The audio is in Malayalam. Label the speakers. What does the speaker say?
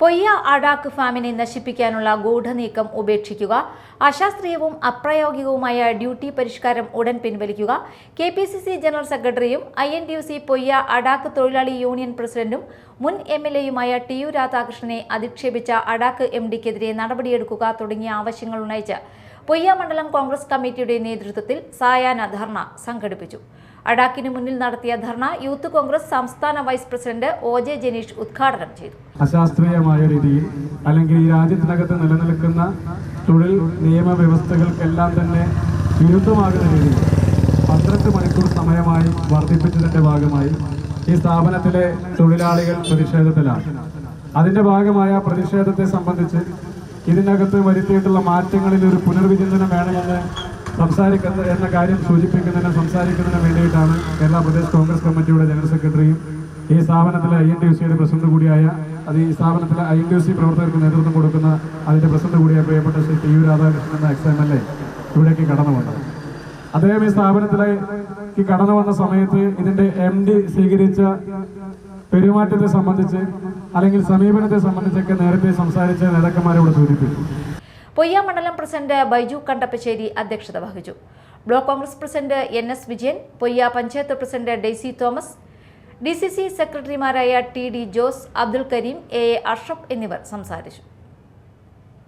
Speaker 1: പൊയ്യ അടാക്ക് ഫാമിനെ നശിപ്പിക്കാനുള്ള ഗൂഢനീക്കം ഉപേക്ഷിക്കുക അശാസ്ത്രീയവും അപ്രായോഗികവുമായ ഡ്യൂട്ടി പരിഷ്കാരം ഉടൻ പിൻവലിക്കുക. K P C C general സെക്രട്ടറിയും I N D U C Poyya അടാക്ക് തൊഴിലാളി യൂണിയൻ പ്രസിഡന്റും മുൻ എം എൽ എയുമായ ടി യു രാധാകൃഷ്ണനെ അധിക്ഷേപിച്ച അടാക്ക് എം ഡിക്കെതിരെ നടപടിയെടുക്കുക തുടങ്ങിയ ആവശ്യങ്ങൾ ഉന്നയിച്ച് പൊയ്യ മണ്ഡലം കോൺഗ്രസ് കമ്മിറ്റിയുടെ നേതൃത്വത്തിൽ സായാഹ്ന ധർണ സംഘടിപ്പിച്ചു. അഡാക്കിന് മുന്നിൽ നടത്തിയ ധർണ യൂത്ത് കോൺഗ്രസ് സംസ്ഥാന vice president O J Janeesh ഉദ്ഘാടനം ചെയ്തു.
Speaker 2: അശാസ്ത്രീയമായ രീതിയിൽ അല്ലെങ്കിൽ ഈ രാജ്യത്തിനകത്ത് നിലനിൽക്കുന്ന തൊഴിൽ നിയമവ്യവസ്ഥകൾക്കെല്ലാം തന്നെ വിരുദ്ധമാകുന്ന രീതിയിൽ പന്ത്രണ്ട് മണിക്കൂർ സമയമായി വർദ്ധിപ്പിച്ചതിന്റെ ഭാഗമായി ഈ സ്ഥാപനത്തിലെ തൊഴിലാളികൾ പ്രതിഷേധത്തിലാണ്. അതിന്റെ ഭാഗമായ പ്രതിഷേധത്തെ സംബന്ധിച്ച് ഇതിനകത്ത് വരുത്തിയിട്ടുള്ള മാറ്റങ്ങളിൽ ഒരു പുനർവിചിന്തനം വേണമെന്ന് സംസാരിക്കുന്ന എന്ന കാര്യം സൂചിപ്പിക്കുന്നതിന് സംസാരിക്കുന്നതിന് വേണ്ടിയിട്ടാണ് കേരള പ്രദേശ് കോൺഗ്രസ് കമ്മിറ്റിയുടെ ജനറൽ സെക്രട്ടറിയും ഈ സ്ഥാപനത്തിലെ ഐ എൻ യു സിയുടെ പ്രസിഡന്റ് കൂടിയായ അത് ഈ സ്ഥാപനത്തിലെ ഐ എൻ യു സി പ്രവർത്തകർക്ക് നേതൃത്വം കൊടുക്കുന്ന അതിന്റെ പ്രസിഡന്റ് കൂടിയായ പ്രിയപ്പെട്ട ശ്രീ ടി യു രാധാകൃഷ്ണൻ എന്ന എക്സ് എം എൽ എ ഇവിടേക്ക് കടന്നു വന്നത് അദ്ദേഹം ഈ സ്ഥാപനത്തിലേക്ക് കടന്നു വന്ന സമയത്ത് ഇതിന്റെ എം ഡി സ്വീകരിച്ച പെരുമാറ്റത്തെ സംബന്ധിച്ച് അല്ലെങ്കിൽ സമീപനത്തെ സംബന്ധിച്ചൊക്കെ നേരത്തെ സംസാരിച്ച നേതാക്കന്മാരോട് സൂചിപ്പിച്ചു.
Speaker 1: പൊയ്യ മണ്ഡലം പ്രസിഡന്റ് ബൈജു കണ്ടപ്പശ്ശേരി അധ്യക്ഷത വഹിച്ചു. Block Congress president N S Vijayan Poyya panchayat president Daisy Thomas D C C സെക്രട്ടറിമാരായ T D Jose Abdul Kareem A A Ashraf എന്നിവർ സംസാരിച്ചു.